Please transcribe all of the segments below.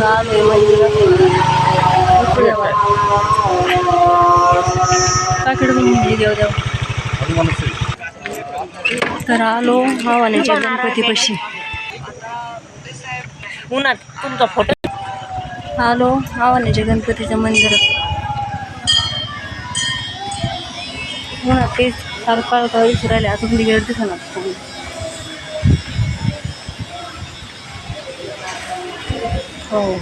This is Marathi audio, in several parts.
गाव आहे मंदिरात देव देव तर आलो हवानाच्या गणपतीपाशी. उन्हात तुमचा फोटो आलो हवानाच्या गणपतीच्या मंदिरात उन्हात तेच काल काळ काळ विसरायला अजून तिकडे दिसणार दिसणार हो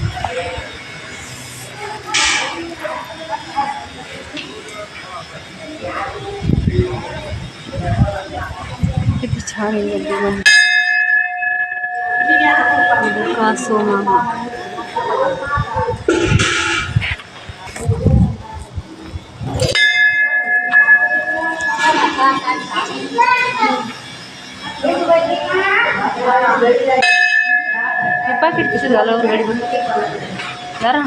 किती छान आहे गर्दी मंदिर कासो मामा हे पाकिट कशात घालावं गाडी जरा.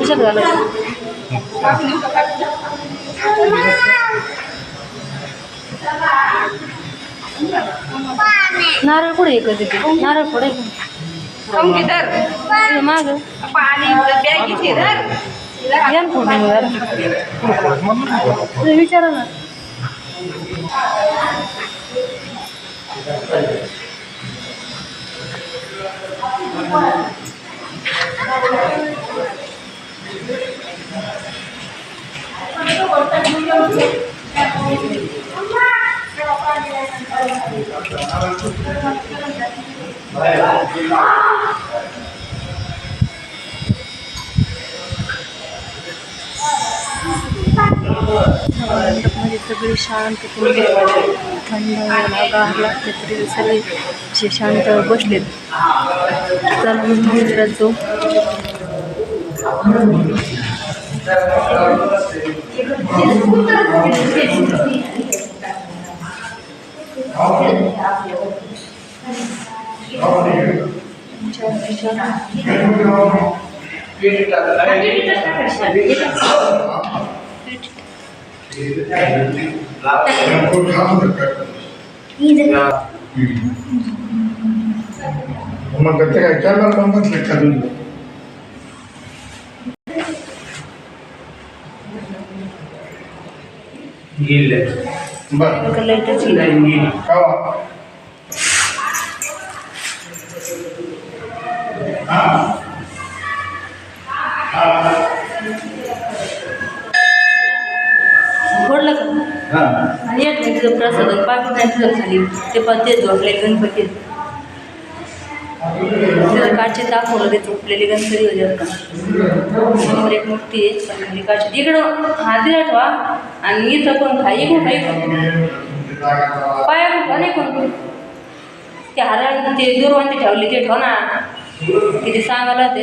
कशात घालावं नारळ कुठे आहे कधी ते नारळ पुढे माग. या ना पुढे जरा. विचारा ना मंडपमध्ये सगळी शांत थंड हवेला गार लागते तरी सगळे असे शांत बसलेत चला मग मंदिरात जाऊ मग ते काय चालणार का म्हटलं चालून बर. कावा का आणि एक तिथं प्रसाद पाच नाही खाली. ते पण ते झोपले गणपती त्याला काचे दाखवलं ते झोपलेले गणपती होते का. समोर एक मूर्ती आहे पण खाली काचे इकडं हाती ठेवा आणि इथं पण खाई कोण खाई कोण पाया कोण नाही कोण ते. हारा ते दुर्वांती ठेवले ते ठेव ना किती सांगायला ते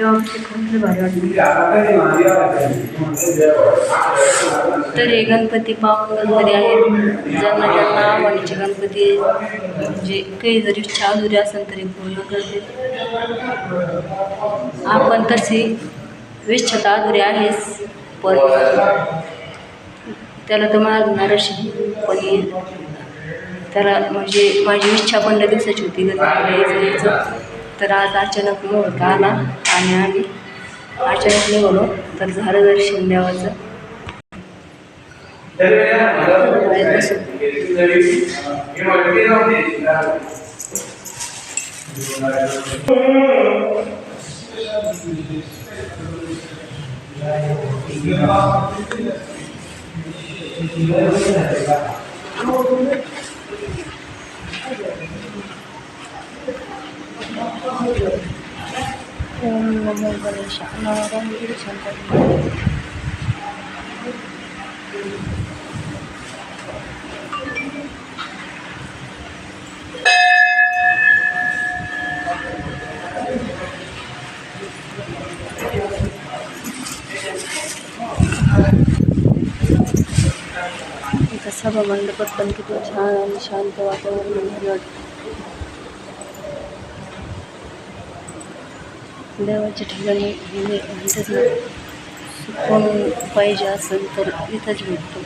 अवघड भारी तर हे गणपती पाहून गणपती आहेत. ज्यांना ज्यांना आवडीचे गणपती म्हणजे काही जरी इच्छा अधुरी असेल तरी पूर्ण करते आपण तशी विच्छता अधुरी आहेच पण त्याला तर मागणार अशी पण त्याला म्हणजे माझी इच्छा पण दिवसाची होती गणपती यायचं यायचं. तर आज अचानक मुहूर्त आला आणि आम्ही अचानक निघलो तर झालं दर्शन देवाचं बाहेर बसून. ओम नमो गणेशाय नारायण शंकर सभा मंडपात पण किती छान आणि शांत वातावरण भारी वाटतं देवाच्या ठिकाणी म्हणजे म्हणतात सुकून पाहिजे असेल तर इथंच भेटतो.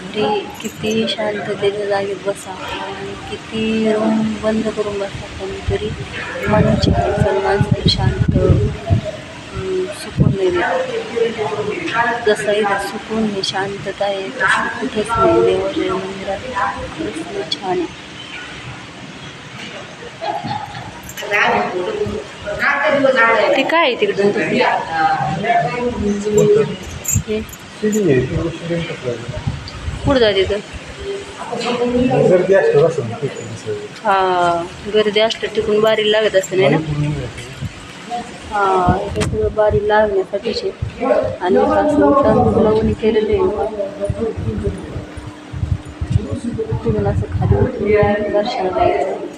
घरी किती शांततेच्या जागेत बसा आणि किती रूम बंद करून बसा पण तरी मनाची हालचाल माणसाला शांत सुकून नाही देत जसं इथं सुकून आहे शांतता आहे तसं कुठेच नाही. देवाच्या मंदिरात छान आहे. ते काय आहे तिकडून कुठं जाते तिथं गर्दी हा गर्दी असलं टिकून बारी लागत असते नाही ना? हा इथे सगळं बारी लागण्यासाठीचे आणि असं केलेले लावून केलेलं आहे. तिथून असं खाली दर्शन द्यायचं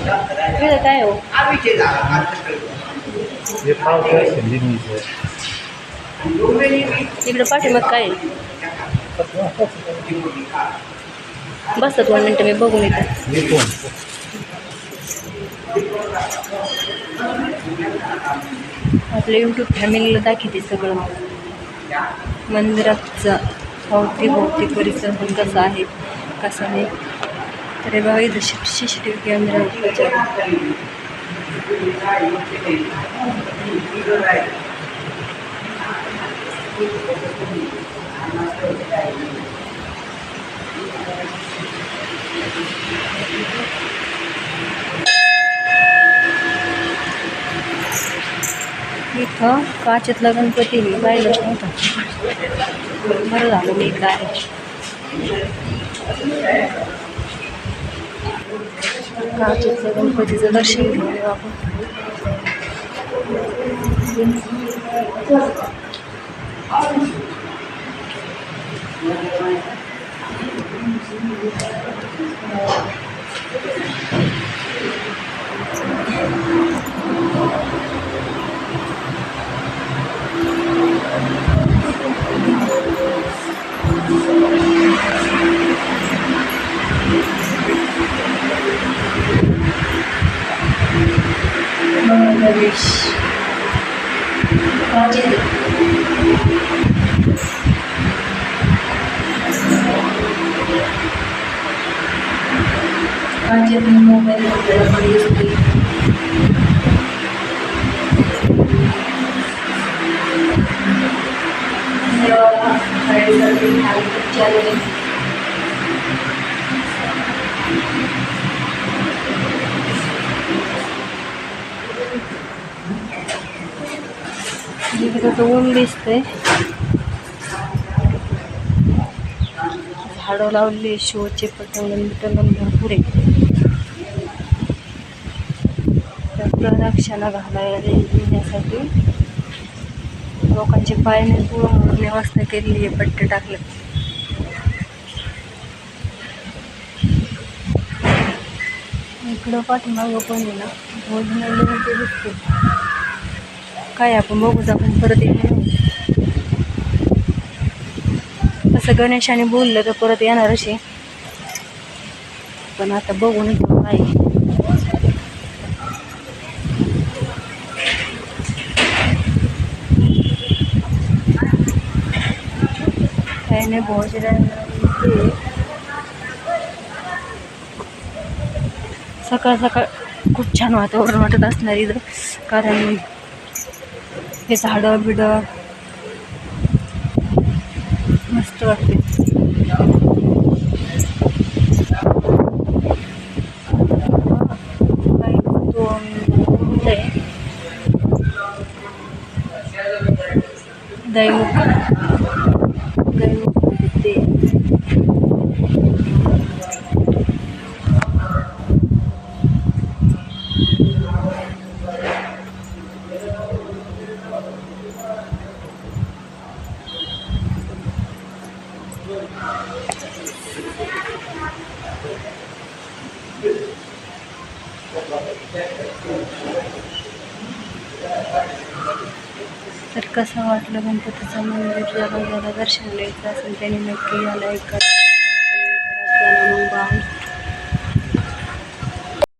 का हे. काय हो पाठीमाग काय? आहे? बसा दोन मिनटं मी बघून येते. आपल्या यूट्यूब फॅमिलीला दाखवते सगळं. मंदिराचा भोवती भोवती परिसर पण कसा आहे कसा नाही. अरे बाबा बघा इथं C C T V camera इथं काचेतला गणपती मी पाहिलंच नव्हतं. बरं झालं मी इकडं Gahaturwa gumkwete zadarshini dhore babu. Thank you. काचेत काचेत मोबाईल आपल्याला पण दिसते तिथं ऊन दिसतंय. झाडं लावले शोचे पटंगण बिटंगण भरपूर आहे प्रदक्षिणा घालायला येण्यासाठी. लोकांचे पायाने पूर्ण व्यवस्था केलेली आहे पट्टे टाकले. इकडं पाठीमागं पण आहे ना भोजनालय ते दिसते काय आपण बघूच आपण परत येणार असं गणेशाने बोललं तर परत येणार असे पण आता बघून घेऊ काय आहे. नाही भोजन सकाळ सकाळ खूप छान वातावरण वाटत असणार इथं. कारण हे झाडं बिडं. मस्त वाटते. काही दोन आहे दैमुख दैमुख ते तर कसं वाटलं गणपतीचं मंदिर ज्याला ज्याला दर्शन घ्यायचं असेल त्याने नक्की याला एक